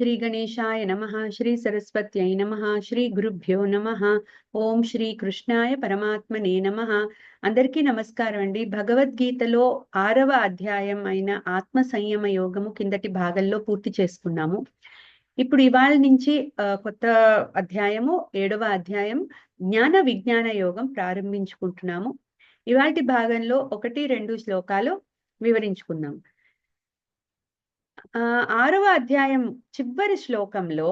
శ్రీ గణేశాయ నమ శ్రీ సరస్వత్యై నమ శ్రీ గురుభ్యో నమ ఓం శ్రీ కృష్ణాయ పరమాత్మనే నమ. అందరికీ నమస్కారం అండి. భగవద్గీతలో ఆరవ అధ్యాయం అయిన ఆత్మ సంయమ యోగము కిందటి భాగంలో పూర్తి చేసుకున్నాము. ఇప్పుడు ఇవాళ నుంచి కొత్త అధ్యాయము ఏడవ అధ్యాయం జ్ఞాన విజ్ఞాన యోగం ప్రారంభించుకుంటున్నాము. ఇవాటి భాగంలో ఒకటి రెండు శ్లోకాలు వివరించుకుందాం. ఆరవ అధ్యాయం చివరి శ్లోకంలో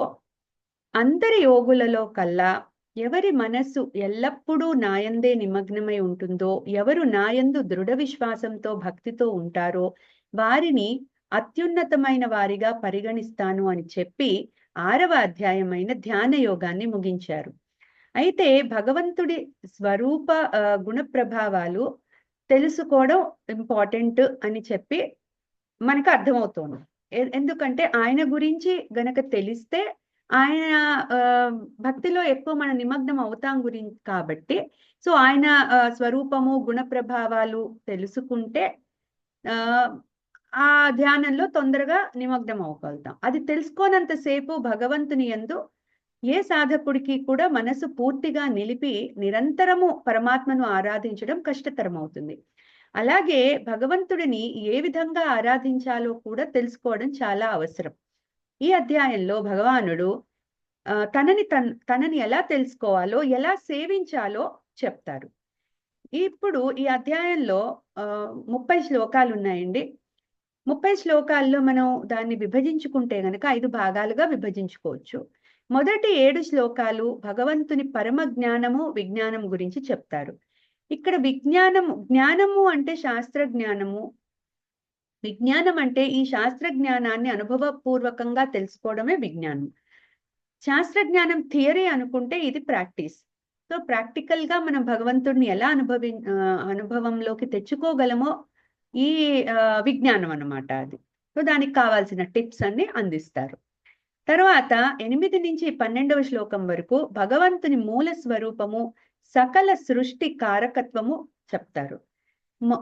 అందరి యోగులలో కల్లా ఎవరి మనస్సు ఎల్లప్పుడూ నాయందే నిమగ్నమై ఉంటుందో ఎవరు నాయందు దృఢ విశ్వాసంతో భక్తితో ఉంటారో వారిని అత్యున్నతమైన వారిగా పరిగణిస్తాను అని చెప్పి ఆరవ అధ్యాయమైన ధ్యాన యోగాన్ని ముగించారు. అయితే భగవంతుడి స్వరూప గుణ ప్రభావాలు తెలుసుకోవడం ఇంపార్టెంట్ అని చెప్పి మనకు అర్థమవుతోంది. ఎందుకంటే ఆయన గురించి గనక తెలిస్తే ఆయన భక్తిలో ఎక్కువ మన నిమగ్నం అవుతాం గురించి కాబట్టి సో ఆయన ఆ, స్వరూపము గుణ ప్రభావాలు తెలుసుకుంటే ఆ ఆ ధ్యానంలో తొందరగా నిమగ్నం అవ్వగలుగుతాం. అది తెలుసుకోనంతసేపు భగవంతుని యందు ఏ సాధకుడికి కూడా మనసు పూర్తిగా నిలిపి నిరంతరము పరమాత్మను ఆరాధించడం కష్టతరం అవుతుంది అలాగే భగవంతుడిని ఏ విధంగా ఆరాధించాలో కూడా తెలుసుకోవడం చాలా అవసరం. ఈ అధ్యాయంలో భగవానుడు తనని తన్ తనని ఎలా తెలుసుకోవాలో ఎలా సేవించాలో చెప్తారు. ఇప్పుడు ఈ అధ్యాయంలో ఆ, ముప్పై శ్లోకాలు ఉన్నాయండి. ముప్పై శ్లోకాల్లో మనం దాన్ని విభజించుకుంటే గనక ఐదు భాగాలుగా విభజించుకోవచ్చు. మొదటి ఏడు శ్లోకాలు భగవంతుని పరమ జ్ఞానము విజ్ఞానం గురించి చెప్తారు. ఇక్కడ విజ్ఞానము జ్ఞానము అంటే శాస్త్ర జ్ఞానము విజ్ఞానం అంటే ఈ శాస్త్ర జ్ఞానాన్ని అనుభవపూర్వకంగా తెలుసుకోవడమే విజ్ఞానం. శాస్త్ర జ్ఞానం థియరీ అనుకుంటే ఇది ప్రాక్టీస్. సో ప్రాక్టికల్గా మనం భగవంతుడిని ఎలా అనుభవి అనుభవంలోకి తెచ్చుకోగలమో ఈ విజ్ఞానం అన్నమాట అది. సో దానికి కావాల్సిన టిప్స్ అన్ని అందిస్తారు. తర్వాత ఎనిమిది నుంచి పన్నెండవ శ్లోకం వరకు భగవంతుని మూల స్వరూపము సకల సృష్టి కారకత్వము చెప్తారు.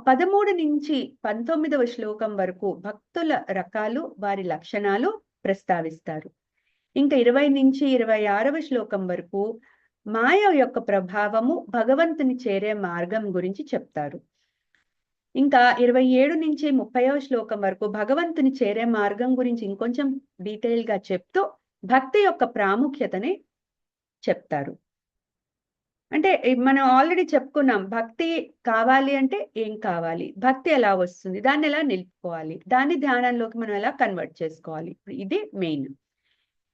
పదమూడు నుంచి పంతొమ్మిదవ శ్లోకం వరకు భక్తుల రకాలు వారి లక్షణాలు ప్రస్తావిస్తారు. ఇంకా ఇరవై నుంచి ఇరవై ఆరవ శ్లోకం వరకు మాయ యొక్క ప్రభావము భగవంతుని చేరే మార్గం గురించి చెప్తారు. ఇంకా ఇరవై ఏడు నుంచి ముప్పైవ శ్లోకం వరకు భగవంతుని చేరే మార్గం గురించి ఇంకొంచెం డీటెయిల్గా చెప్తూ భక్తి యొక్క ప్రాముఖ్యతని చెప్తారు. అంటే మనం ఆల్రెడీ చెప్పుకున్నాం భక్తి కావాలి అంటే ఏం కావాలి? భక్తి ఎలా వస్తుంది? దాన్ని ఎలా నిలుపుకోవాలి? దాన్ని ధ్యానంలోకి మనం ఎలా కన్వర్ట్ చేసుకోవాలి? ఇది మెయిన్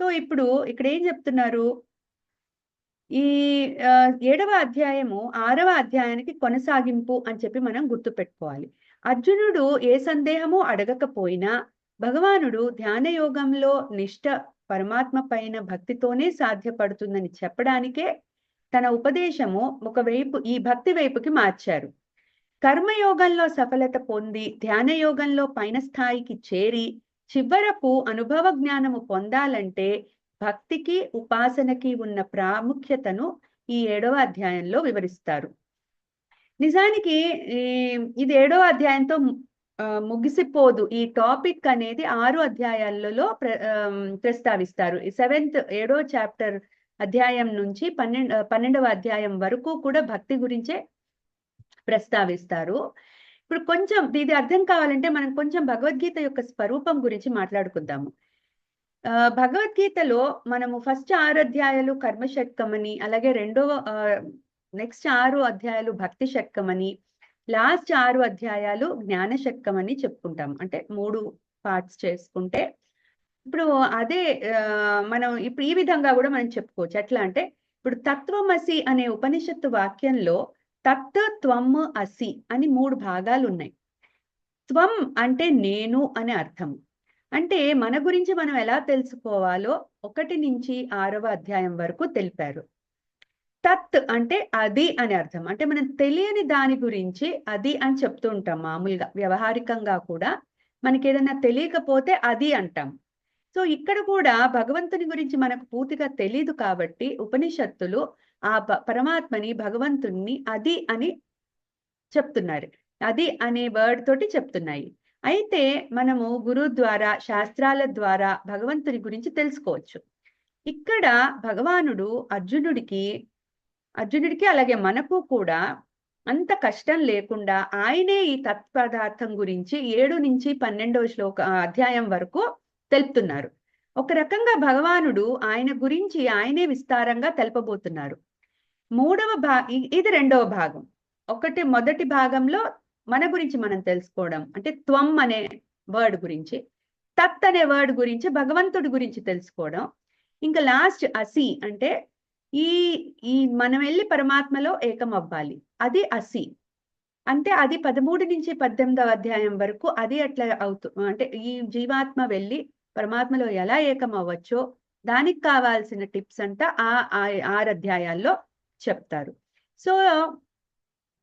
సో ఇప్పుడు ఇక్కడ ఏం చెప్తున్నారు? ఈ ఏడవ అధ్యాయము ఆరవ అధ్యాయానికి కొనసాగింపు అని చెప్పి మనం గుర్తుపెట్టుకోవాలి. అర్జునుడు ఏ సందేహము అడగకపోయినా భగవానుడు ధ్యాన యోగంలో నిష్ట పరమాత్మ పైన భక్తితోనే సాధ్యపడుతుందని చెప్పడానికే తన ఉపదేశము ఒకవైపు ఈ భక్తి వైపుకి మార్చారు. కర్మయోగంలో సఫలత పొంది ధ్యాన యోగంలో పైన స్థాయికి చేరి చివరకు అనుభవ జ్ఞానము పొందాలంటే భక్తికి ఉపాసనకి ఉన్న ప్రాముఖ్యతను ఈ ఏడవ అధ్యాయంలో వివరిస్తారు. నిజానికి ఇది ఏడవ అధ్యాయంతో ముగిసిపోదు. ఈ టాపిక్ అనేది ఆరు అధ్యాయాలలో ప్ర ప్రస్తావిస్తారు. సెవెంత్ ఏడో చాప్టర్ అధ్యాయం నుంచి పన్నెండు పన్నెండవ అధ్యాయం వరకు కూడా భక్తి గురించే ప్రస్తావిస్తారు. ఇప్పుడు కొంచెం ఇది అర్థం కావాలంటే మనం కొంచెం భగవద్గీత యొక్క స్వరూపం గురించి మాట్లాడుకుందాము. ఆ, భగవద్గీతలో మనము ఫస్ట్ ఆరు అధ్యాయాలు కర్మ షట్కమని అలాగే రెండవ నెక్స్ట్ ఆరు అధ్యాయాలు భక్తి షట్కమని లాస్ట్ ఆరు అధ్యాయాలు జ్ఞాన షట్కమని చెప్పుకుంటాం. అంటే మూడు పార్ట్స్ చేసుకుంటే ఇప్పుడు అదే మనం ఇప్పుడు ఈ విధంగా కూడా మనం చెప్పుకోవచ్చు. ఎట్లా అంటే ఇప్పుడు తత్వమసి అనే ఉపనిషత్తు వాక్యంలో తత్ త్వం అసి అని మూడు భాగాలు ఉన్నాయి. త్వం అంటే నేను అనే అర్థం అంటే మన గురించి మనం ఎలా తెలుసుకోవాలో ఒకటి నుంచి ఆరవ అధ్యాయం వరకు తెలిపారు. తత్ అంటే అది అని అర్థం. అంటే మనం తెలియని దాని గురించి అది అని చెప్తూ ఉంటాం మామూలుగా. వ్యవహారికంగా కూడా మనకి ఏదైనా తెలియకపోతే అది అంటాం. సో ఇక్కడ కూడా భగవంతుని గురించి మనకు పూర్తిగా తెలియదు కాబట్టి ఉపనిషత్తులు ఆ పరమాత్మని భగవంతుణ్ణి అది అని చెప్తున్నారు. అది అనే వర్డ్ తోటి చెప్తున్నాయి. అయితే మనము గురువు ద్వారా శాస్త్రాల ద్వారా భగవంతుని గురించి తెలుసుకోవచ్చు. ఇక్కడ భగవానుడు అర్జునుడికి అర్జునుడికి అలాగే మనకు కూడా అంత కష్టం లేకుండా ఆయనే ఈ తత్పదార్థం గురించి ఏడు నుంచి పన్నెండవ శ్లోక అధ్యాయం వరకు తెలుపుతున్నారు. ఒక రకంగా భగవానుడు ఆయన గురించి ఆయనే విస్తారంగా తెలపబోతున్నారు. మూడవ భా ఇది రెండవ భాగం. ఒకటి మొదటి భాగంలో మన గురించి మనం తెలుసుకోవడం. అంటే త్వం అనే వర్డ్ గురించి తత్ అనే వర్డ్ గురించి భగవంతుడి గురించి తెలుసుకోవడం. ఇంకా లాస్ట్ అసి అంటే ఈ ఈ మనం వెళ్ళి పరమాత్మలో ఏకం అవ్వాలి అది అసి. అంటే అది పదమూడు నుంచి పద్దెనిమిదవ అధ్యాయం వరకు అది అట్లా అవుతు అంటే ఈ జీవాత్మ వెళ్ళి పరమాత్మలో ఎలా ఏకం అవ్వచ్చో దానికి కావాల్సిన టిప్స్ అంట ఆ ఆరు అధ్యాయాల్లో చెప్తారు. సో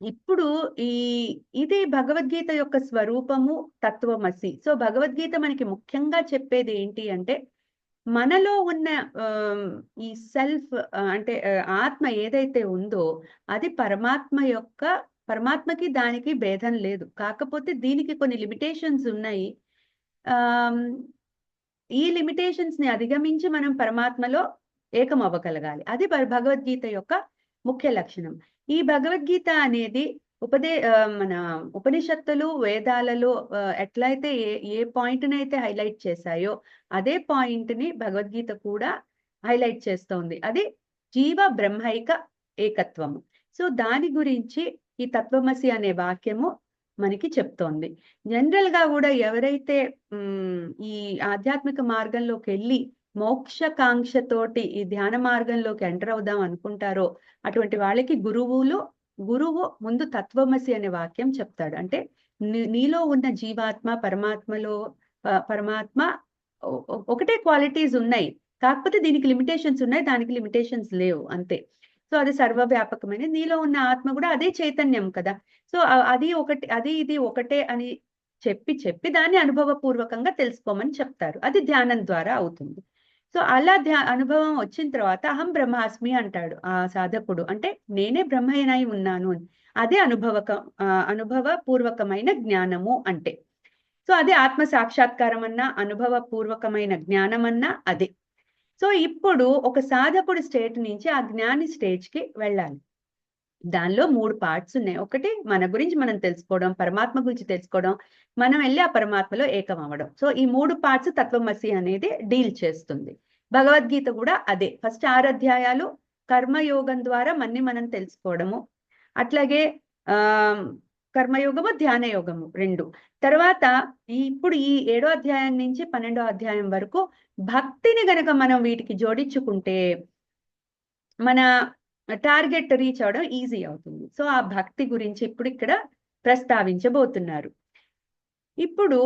ఇప్పుడు ఈ ఇది భగవద్గీత యొక్క స్వరూపము తత్వమసి. సో భగవద్గీత మనకి ముఖ్యంగా చెప్పేది ఏంటి అంటే మనలో ఉన్న ఈ సెల్ఫ్ అంటే ఆత్మ ఏదైతే ఉందో అది పరమాత్మ యొక్క పరమాత్మకి దానికి భేదం లేదు. కాకపోతే దీనికి కొన్ని లిమిటేషన్స్ ఉన్నాయి. ఈ లిమిటేషన్స్ని అధిగమించి మనం పరమాత్మలో ఏకం అవ్వగలగాలి. అది భగవద్గీత యొక్క ముఖ్య లక్షణం. ఈ భగవద్గీత అనేది ఉపదే మన ఉపనిషత్తులు వేదాలలో ఎట్లయితే ఏ ఏ పాయింట్ని హైలైట్ చేశాయో అదే పాయింట్ని భగవద్గీత కూడా హైలైట్ చేస్తోంది. అది జీవ బ్రహ్మైక ఏకత్వము. సో దాని గురించి ఈ తత్వమసి అనే వాక్యము మనకి చెప్తోంది. జనరల్గా కూడా ఎవరైతే ఈ ఆధ్యాత్మిక మార్గంలోకి వెళ్ళి మోక్షకాంక్షతోటి ఈ ధ్యాన మార్గంలోకి ఎంటర్ అవుదాం అనుకుంటారో అటువంటి వాళ్ళకి గురువులు గురువు ముందు తత్వమసి అనే వాక్యం చెప్తాడు. అంటే నీలో ఉన్న జీవాత్మ పరమాత్మలో పరమాత్మ ఒకటే క్వాలిటీస్ ఉన్నాయి. కాకపోతే దీనికి లిమిటేషన్స్ ఉన్నాయి దానికి లిమిటేషన్స్ లేవు. అంతే. సో అది సర్వవ్యాపకమైన నీలో ఉన్న ఆత్మ కూడా అదే చైతన్యం కదా. సో అది ఒకటి అది ఇది ఒకటే అని చెప్పి చెప్పి దాన్ని అనుభవపూర్వకంగా తెలుసుకోమని చెప్తారు. అది ధ్యానం ద్వారా అవుతుంది. సో అలా ధ్యా అనుభవం వచ్చిన తర్వాత అహం బ్రహ్మాస్మి అంటాడు ఆ సాధకుడు. అంటే నేనే బ్రహ్మయ్యనై ఉన్నాను అని. అదే అనుభవక అనుభవ పూర్వకమైన జ్ఞానము అంటే. సో అదే ఆత్మ సాక్షాత్కారం అన్నా అనుభవ పూర్వకమైన జ్ఞానం అన్నా అదే. సో ఇప్పుడు ఒక సాధకుడి స్టేట్ నుంచి ఆ జ్ఞాని స్టేజ్కి వెళ్ళాలి. దానిలో మూడు పార్ట్స్ ఉన్నాయి. ఒకటి మన గురించి మనం తెలుసుకోవడం పరమాత్మ గురించి తెలుసుకోవడం మనం వెళ్ళి ఆ పరమాత్మలో ఏకం అవ్వడం. సో ఈ మూడు పార్ట్స్ తత్వమసి అనేది డీల్ చేస్తుంది. భగవద్గీత కూడా అదే. ఫస్ట్ ఆరు అధ్యాయాలు కర్మయోగం ద్వారా మన్ని మనం తెలుసుకోవడము. అట్లాగే ఆ కర్మయోగము ధ్యాన యోగము రెండు. తర్వాత ఇప్పుడు ఈ ఏడో అధ్యాయం నుంచి పన్నెండో అధ్యాయం వరకు భక్తిని గనక మనం వీటికి జోడించుకుంటే మన టార్గెట్ రీచ్ అవడం ఈజీ అవుతుంది. సో ఆ భక్తి గురించి ఇప్పుడు ఇక్కడ ప్రస్తావించబోతున్నారు. ఇప్పుడు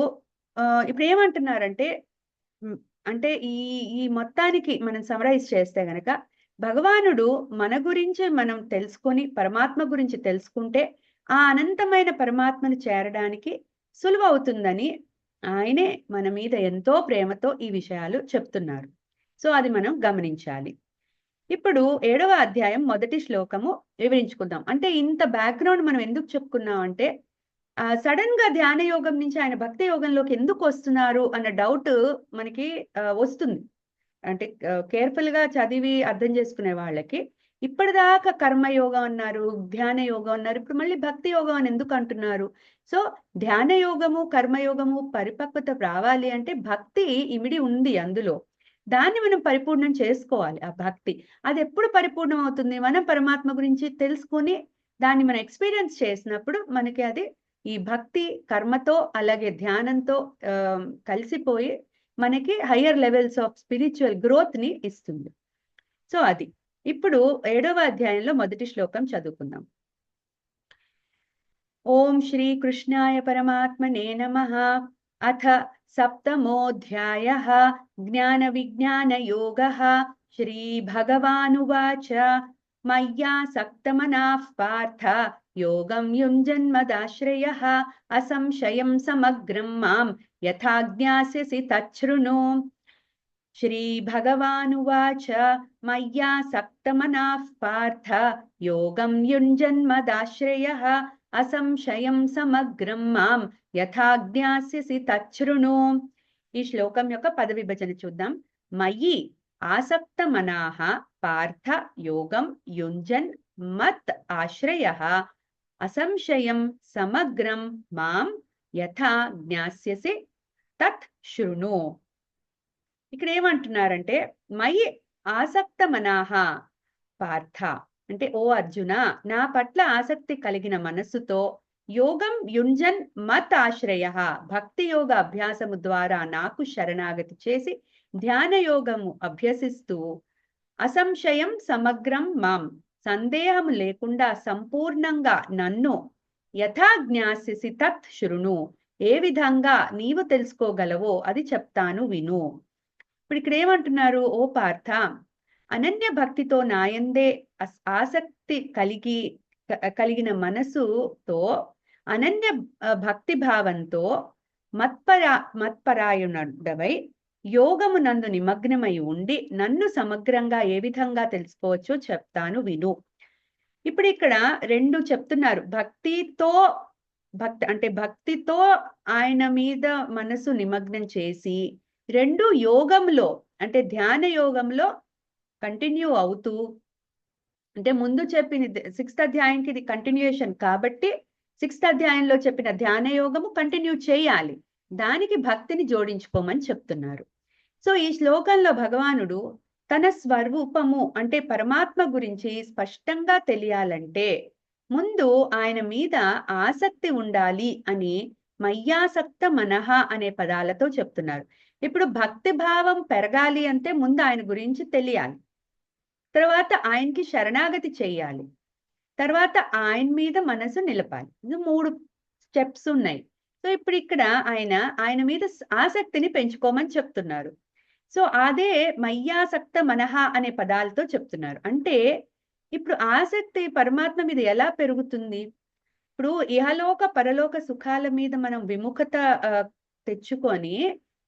ఇప్పుడు ఏమంటున్నారంటే అంటే ఈ ఈ మొత్తానికి మనం సమరైజ్ చేస్తే గనక భగవానుడు మన గురించి మనం తెలుసుకొని పరమాత్మ గురించి తెలుసుకుంటే ఆ అనంతమైన పరమాత్మను చేరడానికి సులువవుతుందని ఆయనే మన మీద ఎంతో ప్రేమతో ఈ విషయాలు చెప్తున్నారు. సో అది మనం గమనించాలి. ఇప్పుడు ఏడవ అధ్యాయం మొదటి శ్లోకము వివరించుకుందాం. అంటే ఇంత బ్యాక్గ్రౌండ్ మనం ఎందుకు చెప్పుకున్నాం అంటే సడన్గా ధ్యాన యోగం నుంచి ఆయన భక్తి యోగంలోకి ఎందుకు వస్తున్నారు అన్న డౌట్ మనకి వస్తుంది. అంటే కేర్ఫుల్గా చదివి అర్థం చేసుకునే వాళ్ళకి ఇప్పటిదాకా కర్మయోగం అన్నారు ధ్యాన యోగం అన్నారు ఇప్పుడు మళ్ళీ భక్తి యోగం అని ఎందుకు అంటున్నారు? సో ధ్యాన యోగము కర్మయోగము పరిపక్వత రావాలి అంటే భక్తి ఇమిడి ఉంది అందులో. దాన్ని మనం పరిపూర్ణం చేసుకోవాలి ఆ భక్తి. అది ఎప్పుడు పరిపూర్ణం అవుతుంది? మనం పరమాత్మ గురించి తెలుసుకొని దాన్ని మనం ఎక్స్పీరియన్స్ చేసినప్పుడు మనకి అది ఈ భక్తి కర్మతో అలాగే ధ్యానంతో కలిసిపోయి మనకి హయ్యర్ లెవెల్స్ ఆఫ్ స్పిరిచువల్ గ్రోత్ని ఇస్తుంది. సో అది. ఇప్పుడు ఏడవ అధ్యాయంలో మొదటి శ్లోకం చదువుకుందాం. ఓం శ్రీ కృష్ణాయ పరమాత్మనే నమ. అథ సప్తమోధ్యాయ. జ్ఞాన విజ్ఞాన యోగ శ్రీ భగవానువాచ మయ్యా సక్తమనా పార్థ. యోగం యుంజన్మదాశ్రయ అసంశయం సమగ్రం మాం. యథా జ్ఞాస్యసి తచ్ఛృణు श्रीभगवानुवाच मय्या सक्तमनाः पार्थ योगं युञ्जन्मदाश्रयः అసంశయం సమగ్రం మాం యథా జ్ఞాస్యసి తచ్ఛృణు ఈ శ్లోకం యొక్క పద విభజన చూద్దాం మయి ఆసక్త మనాహ పార్థ యోగం యుంజన్ మత్ ఆశ్రయ అసంశయం సమగ్రం మాం యథా జ్ఞాస్యసి తత్ శృణు ఇక్కడ ఏమంటున్నారంటే మై ఆసక్త మనాహ పార్థ. అంటే ఓ అర్జున నా పట్ల ఆసక్తి కలిగిన మనస్సుతో యోగం యుంజన్ మత్ ఆశ్రయ భక్తి యోగ అభ్యాసము ద్వారా నాకు శరణాగతి చేసి ధ్యాన యోగము అభ్యసిస్తూ అసంశయం సమగ్రం మాం. సందేహం లేకుండా సంపూర్ణంగా నన్ను యథాజ్ఞాసిసి తత్ శృణు. ఏ విధంగా నీవు తెలుసుకోగలవో అది చెప్తాను విను. ఇప్పుడు ఇక్కడ ఏమంటున్నారు ఓ పార్థ అనన్య భక్తితో నాయందే ఆసక్తి కలిగి కలిగిన మనసుతో అనన్య భక్తి భావంతో మత్పరా మత్పరాయుడవై యోగము నందు నిమగ్నమై ఉండి నన్ను సమగ్రంగా ఏ విధంగా తెలుసుకోవచ్చో చెప్తాను విను. ఇప్పుడు ఇక్కడ రెండు చెప్తున్నారు. భక్తితో భక్తి అంటే భక్తితో ఆయన మీద మనసు నిమగ్నం చేసి రెండు యోగంలో అంటే ధ్యాన యోగంలో కంటిన్యూ అవుతూ అంటే ముందు చెప్పిన సిక్స్త్ అధ్యాయంకి ఇది కంటిన్యూషన్ కాబట్టి సిక్స్త్ అధ్యాయంలో చెప్పిన ధ్యాన యోగము కంటిన్యూ చేయాలి. దానికి భక్తిని జోడించుకోమని చెప్తున్నారు. సో ఈ శ్లోకంలో భగవానుడు తన స్వరూపము అంటే పరమాత్మ గురించి స్పష్టంగా తెలియాలంటే ముందు ఆయన మీద ఆసక్తి ఉండాలి అని మయ్యాసక్త మనహ అనే పదాలతో చెప్తున్నారు. ఇప్పుడు భక్తి భావం పెరగాలి అంటే ముందు ఆయన గురించి తెలియాలి. తర్వాత ఆయనకి శరణాగతి చేయాలి. తర్వాత ఆయన మీద మనసు నిలపాలి. ఇది మూడు స్టెప్స్ ఉన్నాయి. సో ఇప్పుడు ఇక్కడ ఆయన ఆయన మీద ఆసక్తిని పెంచుకోమని చెప్తున్నారు. సో అదే మయ్యాసక్త మనహ అనే పదాలతో చెప్తున్నారు. అంటే ఇప్పుడు ఆసక్తి పరమాత్మ మీద ఎలా పెరుగుతుంది? ఇప్పుడు ఇహలోక పరలోక సుఖాల మీద మనం విముఖత తెచ్చుకొని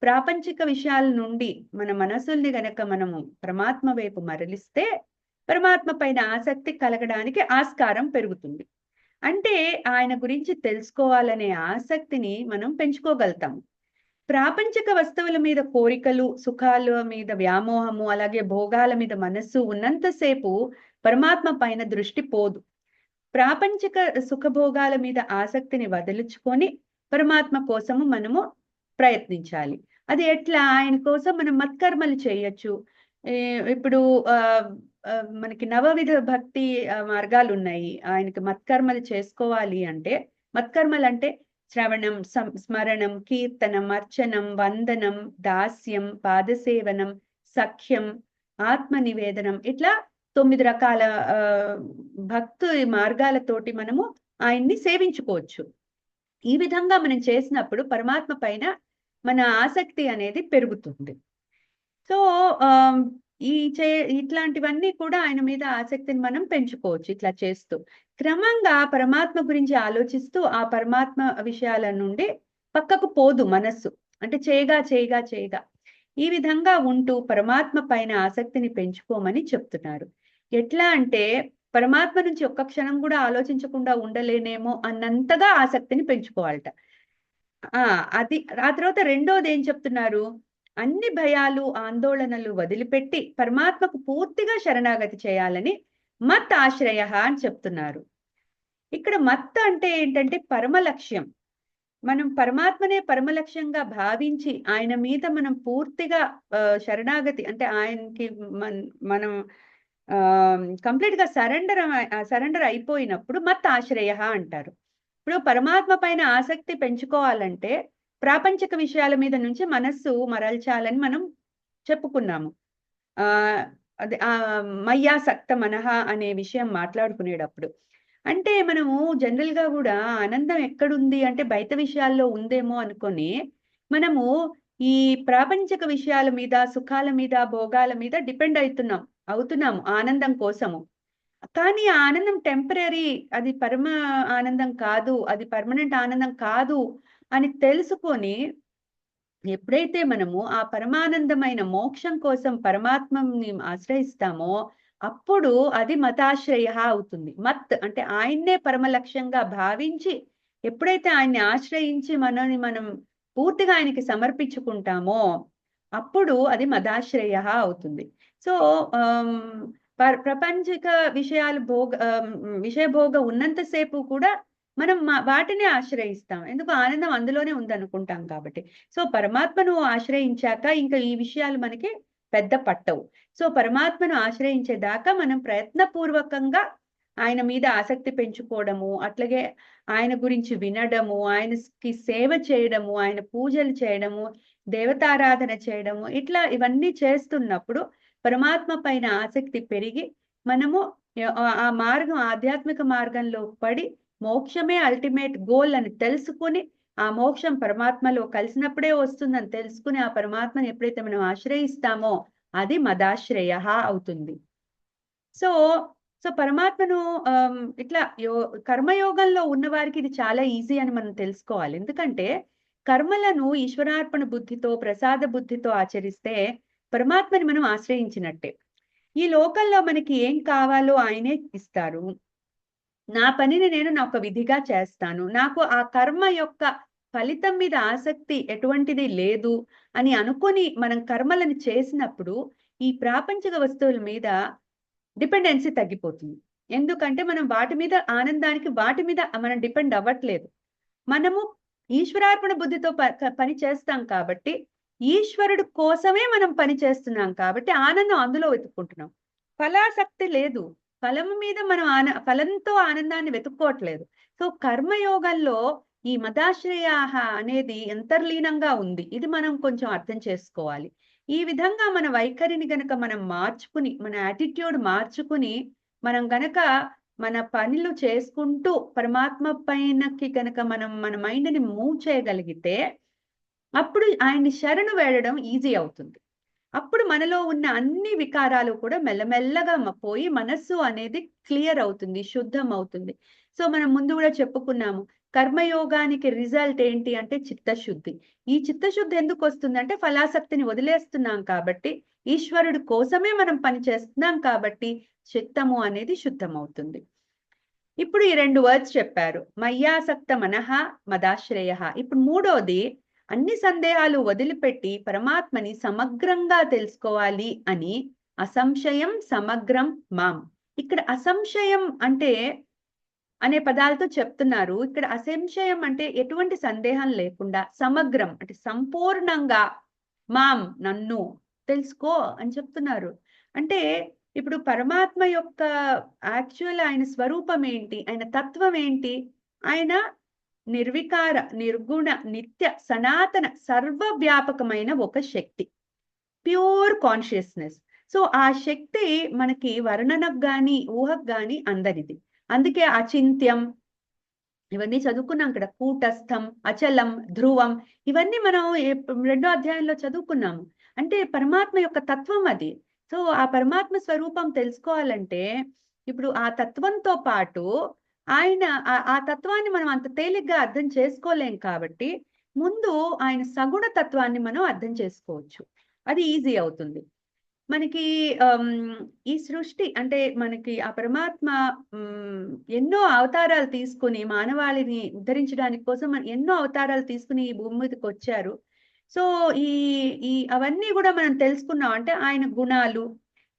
ప్రాపంచిక విషయాల నుండి మన మనసుల్ని గనక మనము పరమాత్మ వైపు మరలిస్తే పరమాత్మ పైన ఆసక్తి కలగడానికి ఆస్కారం పెరుగుతుంది. అంటే ఆయన గురించి తెలుసుకోవాలనే ఆసక్తిని మనం పెంచుకోగలుగుతాము ప్రాపంచిక వస్తువుల మీద కోరికలు సుఖాల మీద వ్యామోహము అలాగే భోగాల మీద మనస్సు ఉన్నంతసేపు పరమాత్మ పైన దృష్టి పోదు. ప్రాపంచిక సుఖభోగాల మీద ఆసక్తిని వదిలించుకొని పరమాత్మ కోసము మనము ప్రయత్నించాలి. అది ఎట్లా? ఆయన కోసం మనం మత్కర్మలు చేయొచ్చు. ఇప్పుడు ఆ మనకి నవవిధ భక్తి మార్గాలు ఉన్నాయి. ఆయనకి మత్కర్మలు చేసుకోవాలి అంటే మత్కర్మలు అంటే శ్రవణం స్మరణం కీర్తనం అర్చనం వందనం దాస్యం పాదసేవనం సఖ్యం ఆత్మ నివేదనం ఇట్లా తొమ్మిది రకాల భక్తు మార్గాలతోటి మనము ఆయన్ని సేవించుకోవచ్చు. ఈ విధంగా మనం చేసినప్పుడు పరమాత్మ పైన మన ఆసక్తి అనేది పెరుగుతుంది. సో ఈ చే ఇట్లాంటివన్నీ కూడా ఆయన మీద ఆసక్తిని మనం పెంచుకోవచ్చు ఇట్లా చేస్తూ. క్రమంగా పరమాత్మ గురించి ఆలోచిస్తూ ఆ పరమాత్మ విషయాల నుండి పక్కకు పోదు మనస్సు. అంటే చేయగా చేయగా చేయగా. ఈ విధంగా ఉంటూ పరమాత్మ పైన ఆసక్తిని పెంచుకోమని చెప్తున్నారు. ఎట్లా అంటే పరమాత్మ నుంచి ఒక్క క్షణం కూడా ఆలోచించకుండా ఉండలేనేమో అన్నంతగా ఆసక్తిని పెంచుకోవాలట. ఆ అది ఆ తర్వాత రెండోది ఏం చెప్తున్నారు? అన్ని భయాలు ఆందోళనలు వదిలిపెట్టి పరమాత్మకు పూర్తిగా శరణాగతి చేయాలని మత్ ఆశ్రయ అని చెప్తున్నారు. ఇక్కడ మత్ అంటే ఏంటంటే పరమ లక్ష్యం మనం పరమాత్మనే పరమ లక్ష్యంగా భావించి ఆయన మీద మనం పూర్తిగా శరణాగతి అంటే ఆయనకి మనం కంప్లీట్గా సరెండర్ సరెండర్ అయిపోయినప్పుడు మత్ ఆశ్రయ అంటారు. ఇప్పుడు పరమాత్మ పైన ఆసక్తి పెంచుకోవాలంటే ప్రాపంచిక విషయాల మీద నుంచి మనస్సు మరల్చాలని మనం చెప్పుకున్నాము. ఆ అదే ఆ మయ్యాసక్త మనహ అనే విషయం మాట్లాడుకునేటప్పుడు. అంటే మనము జనరల్గా కూడా ఆనందం ఎక్కడుంది అంటే బయట విషయాల్లో ఉందేమో అనుకొని మనము ఈ ప్రాపంచిక విషయాల మీద సుఖాల మీద భోగాల మీద డిపెండ్ అవుతున్నాం అవుతున్నాము ఆనందం కోసము. కానీ ఆ ఆనందం టెంపరీ అది పరమ ఆనందం కాదు అది పర్మనెంట్ ఆనందం కాదు అని తెలుసుకొని ఎప్పుడైతే మనము ఆ పరమానందమైన మోక్షం కోసం పరమాత్మని ఆశ్రయిస్తామో అప్పుడు అది మతాశ్రయ అవుతుంది. మత్ అంటే ఆయన్నే పరమ లక్ష్యంగా భావించి ఎప్పుడైతే ఆయన్ని ఆశ్రయించి మనని మనం పూర్తిగా ఆయనకి సమర్పించుకుంటామో అప్పుడు అది మదాశ్రయ అవుతుంది. సో ప్రపంచిక విషయాలు భోగ విషయభోగ ఉన్నంతసేపు కూడా మనం వాటిని ఆశ్రయిస్తాం. ఎందుకు? ఆనందం అందులోనే ఉందనుకుంటాం కాబట్టి. సో పరమాత్మను ఆశ్రయించాక ఇంకా ఈ విషయాలు మనకి పెద్ద పట్టవు. సో పరమాత్మను ఆశ్రయించేదాకా మనం ప్రయత్నపూర్వకంగా ఆయన మీద ఆసక్తి పెంచుకోవడము అట్లాగే ఆయన గురించి వినడము ఆయనకి సేవ చేయడము ఆయన పూజలు చేయడము దేవతారాధన చేయడము ఇట్లా ఇవన్నీ చేస్తున్నప్పుడు పరమాత్మ పైన ఆసక్తి పెరిగి మనము ఆ- మార్గం ఆధ్యాత్మిక మార్గంలో పడి మోక్షమే అల్టిమేట్ గోల్ అని తెలుసుకుని ఆ మోక్షం పరమాత్మలో కలిసినప్పుడే వస్తుందని తెలుసుకుని ఆ పరమాత్మని ఎప్పుడైతే మనం ఆశ్రయిస్తామో అది మదాశ్రయ అవుతుంది. సో సో పరమాత్మను ఇట్లా యో కర్మయోగంలో ఉన్న వారికి ఇది చాలా ఈజీ అని మనం తెలుసుకోవాలి. ఎందుకంటే కర్మలను ఈశ్వరార్పణ బుద్ధితో ప్రసాద బుద్ధితో ఆచరిస్తే పరమాత్మని మనం ఆశ్రయించినట్టే. ఈ లోకంలో మనకి ఏం కావాలో ఆయనే ఇస్తారు. నా పనిని నేను నా ఒక విధిగా చేస్తాను. నాకు ఆ కర్మ యొక్క ఫలితం మీద ఆసక్తి ఎటువంటిది లేదు అని అనుకొని మనం కర్మలను చేసినప్పుడు ఈ ప్రాపంచిక వస్తువుల మీద డిపెండెన్సీ తగ్గిపోతుంది. ఎందుకంటే మనం వాటి మీద ఆనందానికి వాటి మీద మనం డిపెండ్ అవ్వట్లేదు. మనము ఈశ్వరార్పణ బుద్ధితో పని చేస్తాం కాబట్టి ఈశ్వరుడు కోసమే మనం పని చేస్తున్నాం కాబట్టి ఆనందం అందులో వెతుక్కుంటున్నాం. ఫలాసక్తి లేదు. ఫలం మీద మనం ఆన ఫలంతో ఆనందాన్ని వెతుక్కోవట్లేదు. సో కర్మయోగంలో ఈ మదాశ్రయాహ అనేది అంతర్లీనంగా ఉంది. ఇది మనం కొంచెం అర్థం చేసుకోవాలి. ఈ విధంగా మన వైఖరిని గనక మనం మార్చుకుని మన యాటిట్యూడ్ మార్చుకుని మనం గనక మన పనులు చేసుకుంటూ పరమాత్మ పైనకి గనక మనం మన మైండ్ని మూవ్ చేయగలిగితే అప్పుడు ఆయన్ని శరణు వేడడం ఈజీ అవుతుంది. అప్పుడు మనలో ఉన్న అన్ని వికారాలు కూడా మెల్లమెల్లగా పోయి మనస్సు అనేది క్లియర్ అవుతుంది శుద్ధం అవుతుంది సో మనం ముందు కూడా చెప్పుకున్నాము కర్మయోగానికి రిజల్ట్ ఏంటి అంటే చిత్తశుద్ధి. ఈ చిత్తశుద్ధి ఎందుకు వస్తుంది అంటే ఫలాసక్తిని వదిలేస్తున్నాం కాబట్టి ఈశ్వరుడి కోసమే మనం పని చేస్తున్నాం కాబట్టి చిత్తము అనేది శుద్ధం అవుతుంది ఇప్పుడు ఈ రెండు వర్డ్స్ చెప్పారు. మయ్యాసక్త మనహ మదాశ్రయ. ఇప్పుడు మూడోది అన్ని సందేహాలు వదిలిపెట్టి పరమాత్మని సమగ్రంగా తెలుసుకోవాలి అని అసంశయం సమగ్రం మాం ఇక్కడ అసంశయం అంటే అనే పదాలతో చెప్తున్నారు. ఇక్కడ అసంశయం అంటే ఎటువంటి సందేహం లేకుండా సమగ్రం అంటే సంపూర్ణంగా మాం నన్ను తెలుసుకో అని చెప్తున్నారు. అంటే ఇప్పుడు పరమాత్మ యొక్క యాక్చువల్ ఆయన స్వరూపం ఏంటి? ఆయన తత్వం ఏంటి? ఆయన నిర్వికార నిర్గుణ నిత్య సనాతన సర్వవ్యాపకమైన ఒక శక్తి. ప్యూర్ కాన్షియస్నెస్ సో ఆ శక్తి మనకి వర్ణనకు గాని ఊహకు గాని అందరిది అందుకే అచింత్యం ఇవన్నీ చదువుకున్నాం ఇక్కడ కూటస్థం అచలం ధ్రువం ఇవన్నీ మనం రెండో అధ్యాయంలో చదువుకున్నాము. అంటే పరమాత్మ యొక్క తత్వం అది. సో ఆ పరమాత్మ స్వరూపం తెలుసుకోవాలంటే ఇప్పుడు ఆ తత్వంతో పాటు ఆయన ఆ- తత్వాన్ని మనం అంత తేలిగ్గా అర్థం చేసుకోలేం కాబట్టి ముందు ఆయన సగుణ తత్వాన్ని మనం అర్థం చేసుకోవచ్చు. అది ఈజీ అవుతుంది. మనకి ఈ సృష్టి అంటే మనకి ఆ పరమాత్మ ఎన్నో అవతారాలు తీసుకుని మానవాళిని ఉద్ధరించడానికి కోసం మనం ఎన్నో అవతారాలు తీసుకుని ఈ భూమి మీదకి వచ్చారు. సో ఈ ఈ అవన్నీ కూడా మనం తెలుసుకున్నాం అంటే ఆయన గుణాలు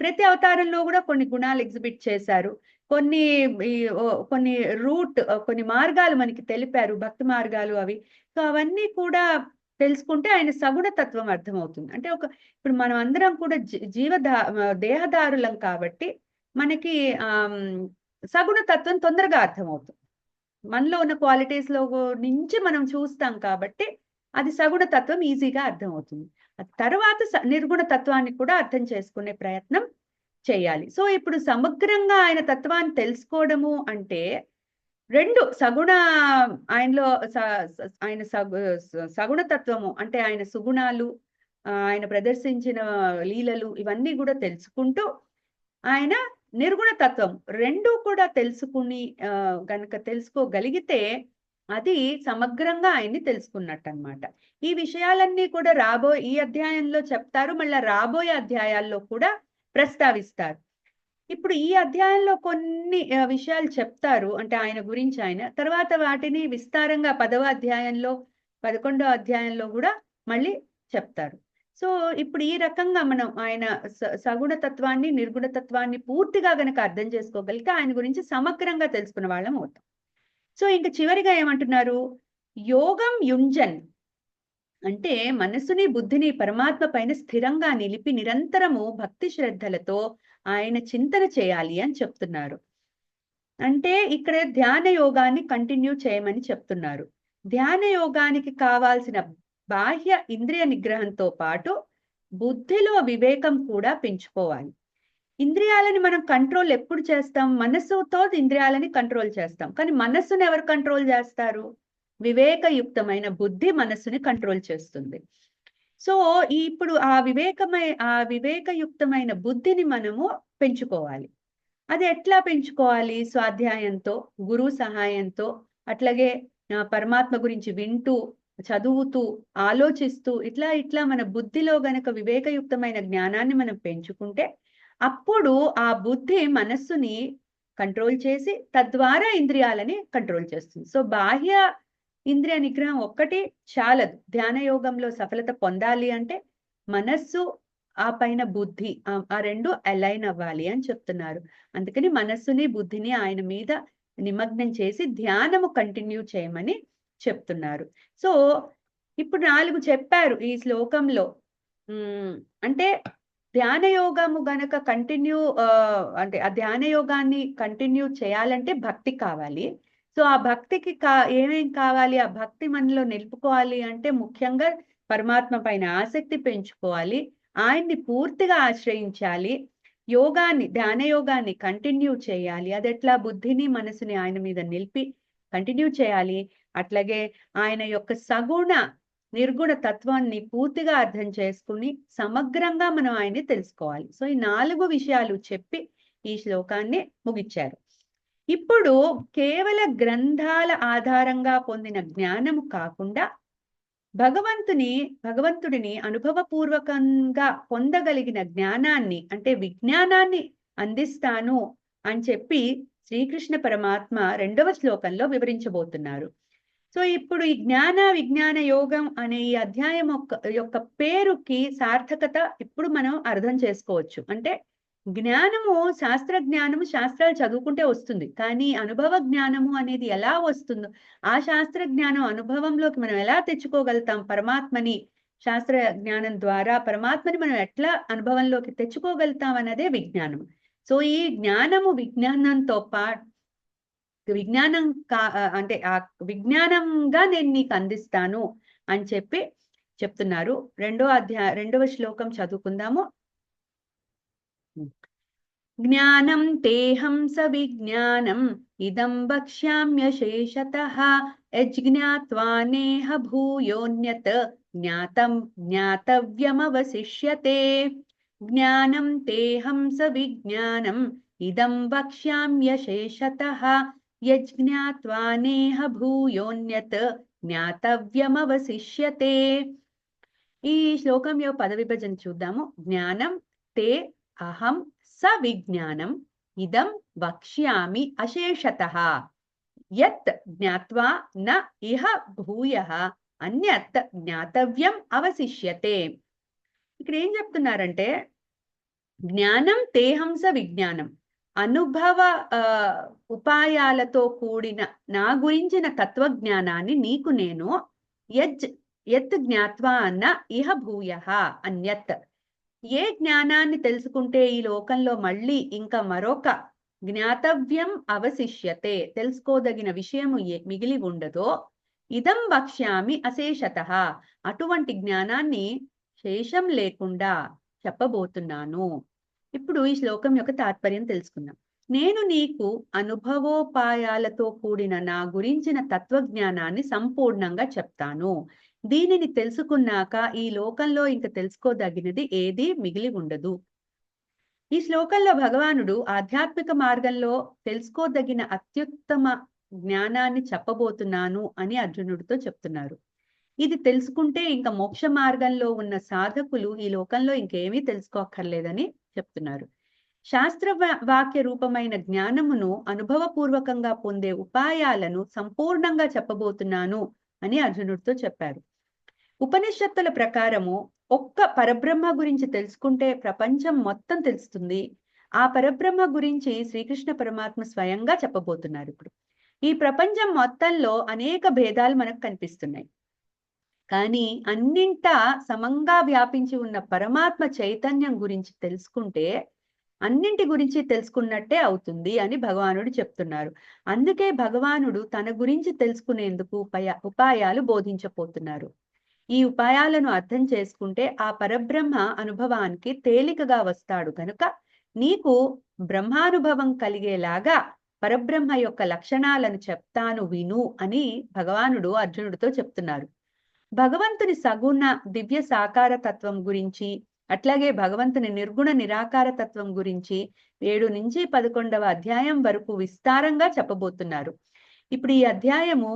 ప్రతి అవతారంలో కూడా కొన్ని గుణాలు ఎగ్జిబిట్ చేశారు. కొన్ని ఈ కొన్ని రూట్ కొన్ని మార్గాలు మనకి తెలిపారు భక్తి మార్గాలు అవి. సో అవన్నీ కూడా తెలుసుకుంటే ఆయన సగుణ తత్వం అర్థమవుతుంది. అంటే ఒక ఇప్పుడు మనం అందరం కూడా జీ- జీవధా దేహదారులం కాబట్టి మనకి సగుణ తత్వం తొందరగా అర్థమవుతుంది. మనలో ఉన్న క్వాలిటీస్లో నుంచి మనం చూస్తాం కాబట్టి అది సగుణ తత్వం ఈజీగా అర్థమవుతుంది. తర్వాత స- నిర్గుణ తత్వాన్ని కూడా అర్థం చేసుకునే ప్రయత్నం చేయాలి. సో ఇప్పుడు సమగ్రంగా ఆయన తత్వాన్ని తెలుసుకోవడము అంటే రెండు సగుణ ఆయనలో స- ఆయన సగు స- సగుణ తత్వము అంటే ఆయన సుగుణాలు ఆయన ప్రదర్శించిన లీలలు ఇవన్నీ కూడా తెలుసుకుంటూ ఆయన నిర్గుణ తత్వం రెండు కూడా తెలుసుకుని ఆ, గనక తెలుసుకోగలిగితే అది సమగ్రంగా ఆయన్ని తెలుసుకున్నట్టు అన్నమాట ఈ విషయాలన్నీ కూడా రాబో ఈ అధ్యాయంలో చెప్తారు మళ్ళీ రాబోయే అధ్యాయాల్లో కూడా ప్రస్తావిస్తారు. ఇప్పుడు ఈ అధ్యాయంలో కొన్ని విషయాలు చెప్తారు. అంటే ఆయన గురించి ఆయన. తర్వాత వాటిని విస్తారంగా పదవ అధ్యాయంలో పదకొండవ అధ్యాయంలో కూడా మళ్ళీ చెప్తారు. సో ఇప్పుడు ఈ రకంగా మనం ఆయన స- సగుణ తత్వాన్ని నిర్గుణ తత్వాన్ని పూర్తిగా గనక అర్థం చేసుకోగలిగితే ఆయన గురించి సమగ్రంగా తెలుసుకున్న వాళ్ళం అవుతాం. సో ఇంకా చివరిగా ఏమంటున్నారు? యోగం యుంజన్ అంటే మనసుని బుద్ధిని పరమాత్మ పైన స్థిరంగా నిలిపి నిరంతరము భక్తి శ్రద్ధలతో ఆయన చింతన చేయాలి అని చెప్తున్నారు. అంటే ఇక్కడ ధ్యాన యోగాన్ని కంటిన్యూ చేయమని చెప్తున్నారు. ధ్యాన యోగానికి కావాల్సిన బాహ్య ఇంద్రియ నిగ్రహంతో పాటు బుద్ధిలో వివేకం కూడా పెంచుకోవాలి. ఇంద్రియాలని మనం కంట్రోల్ ఎప్పుడు చేస్తాం? మనస్సుతో ఇంద్రియాలని కంట్రోల్ చేస్తాం. కానీ మనస్సును ఎవరు కంట్రోల్ చేస్తారు? వివేకయుక్తమైన బుద్ధి మనస్సుని కంట్రోల్ చేస్తుంది. సో ఇప్పుడు ఆ వివేకమై ఆ వివేకయుక్తమైన బుద్ధిని మనము పెంచుకోవాలి. అది ఎట్లా పెంచుకోవాలి? స్వాధ్యాయంతో గురువు సహాయంతో అట్లాగే పరమాత్మ గురించి వింటూ చదువుతూ ఆలోచిస్తూ ఇట్లా ఇట్లా మన బుద్ధిలో గనక వివేకయుక్తమైన జ్ఞానాన్ని మనం పెంచుకుంటే అప్పుడు ఆ బుద్ధి మనస్సుని కంట్రోల్ చేసి తద్వారా ఇంద్రియాలని కంట్రోల్ చేస్తుంది. సో బాహ్య ఇంద్రియ నిగ్రహం ఒక్కటి చాలదు. ధ్యాన యోగంలో సఫలత పొందాలి అంటే మనస్సు ఆ పైన బుద్ధి ఆ- రెండు అలైన్ అవ్వాలి అని చెప్తున్నారు. అందుకని మనస్సుని బుద్ధిని ఆయన మీద నిమగ్నం చేసి ధ్యానము కంటిన్యూ చేయమని చెప్తున్నారు. సో ఇప్పుడు నాలుగు చెప్పారు ఈ శ్లోకంలో. ఉమ్, అంటే ధ్యాన యోగము గనక కంటిన్యూ అంటే ఆ ధ్యాన యోగాన్ని కంటిన్యూ చేయాలంటే భక్తి కావాలి. సో ఆ భక్తికి కా ఏమేం కావాలి? ఆ భక్తి మనలో నిలుపుకోవాలి అంటే ముఖ్యంగా పరమాత్మ పైన ఆసక్తి పెంచుకోవాలి. ఆయన్ని పూర్తిగా ఆశ్రయించాలి. యోగాన్ని ధ్యాన యోగాన్ని కంటిన్యూ చేయాలి. అది ఎట్లా? బుద్ధిని మనసుని ఆయన మీద నిలిపి కంటిన్యూ చేయాలి. అట్లాగే ఆయన యొక్క సగుణ నిర్గుణ తత్వాన్ని పూర్తిగా అర్థం చేసుకుని సమగ్రంగా మనం ఆయన్ని తెలుసుకోవాలి. సో ఈ నాలుగు విషయాలు చెప్పి ఈ శ్లోకాన్ని ముగిచ్చారు. ఇప్పుడు కేవల గ్రంథాల ఆధారంగా పొందిన జ్ఞానము కాకుండా భగవంతుని భగవంతుడిని అనుభవపూర్వకంగా పొందగలిగిన జ్ఞానాన్ని అంటే విజ్ఞానాన్ని అందిస్తాను అని చెప్పి శ్రీకృష్ణ పరమాత్మ రెండవ శ్లోకంలో వివరించబోతున్నారు. సో ఇప్పుడు ఈ జ్ఞాన విజ్ఞాన యోగం అనే ఈ అధ్యాయం యొక్క పేరుకి సార్థకత ఇప్పుడు మనం అర్థం చేసుకోవచ్చు. అంటే జ్ఞానము శాస్త్ర జ్ఞానము శాస్త్రాలు చదువుకుంటే వస్తుంది. కానీ అనుభవ జ్ఞానము అనేది ఎలా వస్తుందో ఆ శాస్త్ర జ్ఞానం అనుభవంలోకి మనం ఎలా తెచ్చుకోగలుగుతాం? పరమాత్మని శాస్త్ర జ్ఞానం ద్వారా పరమాత్మని మనం ఎట్లా అనుభవంలోకి తెచ్చుకోగలుగుతాం అన్నదే విజ్ఞానం. సో ఈ జ్ఞానము విజ్ఞానంతో పాటు విజ్ఞానం కా అంటే ఆ విజ్ఞానంగా నేను నీకు అందిస్తాను అని చెప్పి చెప్తున్నారు. రెండో అధ్యాయ రెండవ శ్లోకం చదువుకుందాము. జ్ఞానం తేహం స విజ్ఞానం ఇదం వక్ష్యామ్యశేషతః యజ్ఞాత్వా నేహ భూయోన్యత్ జ్ఞాతం జ్ఞాతవ్యమవశిష్యతే. జ్ఞానం తేహం స విజ్ఞానం ఇదం వక్ష్యామ్యశేషత యజ్ఞాత్వా నేహ భూయోన్యత్ జ్ఞాతవ్యమవశిష్యతే ఈ శ్లోకం యొక్క పద విభజన చూద్దాము. జ్ఞానం తే అహం స విజ్ఞానం ఇదం వక్ష్యామి అశేషత। యత్ జ్ఞాత్వా న ఇహ భూయః అన్యత్ జ్ఞాతవ్యం అవశిష్యతే। ఇక్కడ ఏం చెప్తున్నారంటే జ్ఞానం తేహంస విజ్ఞానం అనుభవ ఉపాయాలతో కూడిన నా గురించిన తత్వజ్ఞానాన్ని నీకు నేను యజ్ యత్ జ్ఞాత్వా అన్న ఇహ భూయ అన్యత్. ఏ జ్ఞానాన్ని తెలుసుకుంటే ఈ లోకంలో మళ్ళీ ఇంకా మరొక జ్ఞాతవ్యం అవశిష్యతే? తెలుసుకోదగిన విషయము ఏ మిగిలి ఉండదో ఇదం వక్ష్యామి అశేషత. అటువంటి జ్ఞానాన్ని శేషం లేకుండా చెప్పబోతున్నాను. ఇప్పుడు ఈ శ్లోకం యొక్క తాత్పర్యం తెలుసుకుందాం. నేను నీకు అనుభవోపాయాలతో కూడిన నా గురించిన తత్వజ్ఞానాన్ని సంపూర్ణంగా చెప్తాను. దీనిని తెలుసుకున్నాక ఈ లోకంలో ఇంక తెలుసుకోదగినది ఏదీ మిగిలి ఉండదు. ఈ శ్లోకంలో భగవానుడు ఆధ్యాత్మిక మార్గంలో తెలుసుకోదగిన అత్యుత్తమ జ్ఞానాన్ని చెప్పబోతున్నాను అని అర్జునుడితో చెప్తున్నారు. ఇది తెలుసుకుంటే ఇంకా మోక్ష మార్గంలో ఉన్న సాధకులు ఈ లోకంలో ఇంకేమీ తెలుసుకోక్కర్లేదని చెప్తున్నారు. శాస్త్ర వాక్య రూపమైన జ్ఞానమును అనుభవపూర్వకంగా పొందే ఉపాయాలను సంపూర్ణంగా చెప్పబోతున్నాను అని అర్జునుడితో చెప్పారు ఉపనిషత్తుల ప్రకారము ఒక్క పరబ్రహ్మ గురించి తెలుసుకుంటే ప్రపంచం మొత్తం తెలుస్తుంది. ఆ పరబ్రహ్మ గురించి శ్రీకృష్ణ పరమాత్మ స్వయంగా చెప్పబోతున్నారు ఇప్పుడు. ఈ ప్రపంచం మొత్తంలో అనేక భేదాలు మనకు కనిపిస్తున్నాయి. కానీ అన్నింటా సమంగా వ్యాపించి ఉన్న పరమాత్మ చైతన్యం గురించి తెలుసుకుంటే అన్నింటి గురించి తెలుసుకున్నట్టే అవుతుంది అని భగవానుడు చెప్తున్నారు. అందుకే భగవానుడు తన గురించి తెలుసుకునేందుకు ఉపాయ ఉపాయాలు బోధించబోతున్నారు. ఈ ఉపాయాలను అర్థం చేసుకుంటే ఆ పరబ్రహ్మ అనుభవానికి తేలికగా వస్తాడు కనుక నీకు బ్రహ్మానుభవం కలిగేలాగా పరబ్రహ్మ యొక్క లక్షణాలను చెప్తాను విను అని భగవానుడు అర్జునుడితో చెప్తున్నారు. భగవంతుని సగుణ దివ్య సాకార తత్వం గురించి అట్లాగే భగవంతుని నిర్గుణ నిరాకార తత్వం గురించి ఏడు నుంచి పదకొండవ అధ్యాయం వరకు విస్తారంగా చెప్పబోతున్నారు. ఇప్పుడు ఈ అధ్యాయము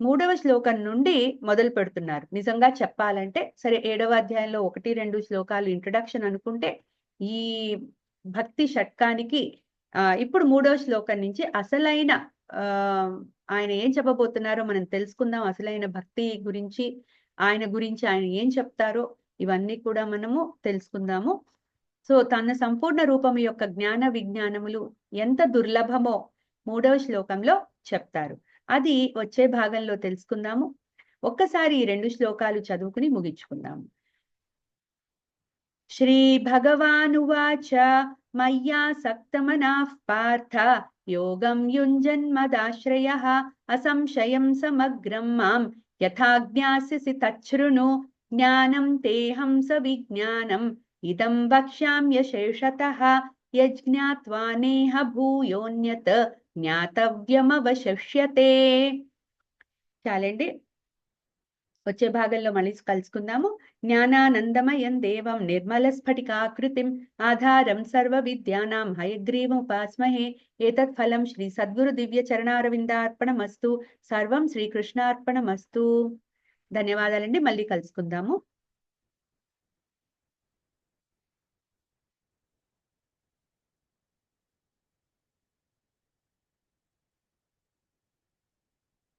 మూడవ శ్లోకం నుండి మొదలు పెడుతున్నారు. నిజంగా చెప్పాలంటే సరే ఏడవ అధ్యాయంలో ఒకటి రెండు శ్లోకాలు ఇంట్రడక్షన్ అనుకుంటే ఈ భక్తి షట్కానికి ఆ ఇప్పుడు మూడవ శ్లోకం నుంచి అసలైన ఆయన ఏం చెప్పబోతున్నారో మనం తెలుసుకుందాం. అసలైన భక్తి గురించి ఆయన గురించి ఆయన ఏం చెప్తారో ఇవన్నీ కూడా మనము తెలుసుకుందాము. సో తన సంపూర్ణ రూపం యొక్క జ్ఞాన విజ్ఞానములు ఎంత దుర్లభమో మూడవ శ్లోకంలో చెప్తారు. అది వచ్చే భాగంలో తెలుసుకుందాము. ఒక్కసారి ఈ రెండు శ్లోకాలు చదువుకుని ముగించుకుందాము. శ్రీ భగవానువాచ మయ్యా సక్తమనాః పార్థ యోగం యుంజన్మదాశ్రయ అసంశయం సమగ్రం మాం యథాజ్ఞాసి జ్ఞాస్యసి తచ్ఛృణు జ్ఞానం తేహం స విజ్ఞానం ఇదం వక్ష్యామ్యశేషతః యజ్ఞాత్వా నేహ భూయోన్యత్ జ్ఞాతవ్యమవశిష్యతే చాలండి వచ్చే భాగంలో మళ్ళీ కలుసుకుందాము. జ్ఞానానందమయం దేవం నిర్మల స్ఫటికాకృతిం ఆధారం సర్వ విద్యానాం హయగ్రీవముపాస్మహే ఏతత్ ఫలం శ్రీ సద్గురు దివ్య చరణారవిందార్పణమస్తు. సర్వం శ్రీకృష్ణార్పణమస్తు ధన్యవాదాలండి. మళ్ళీ కలుసుకుందాము.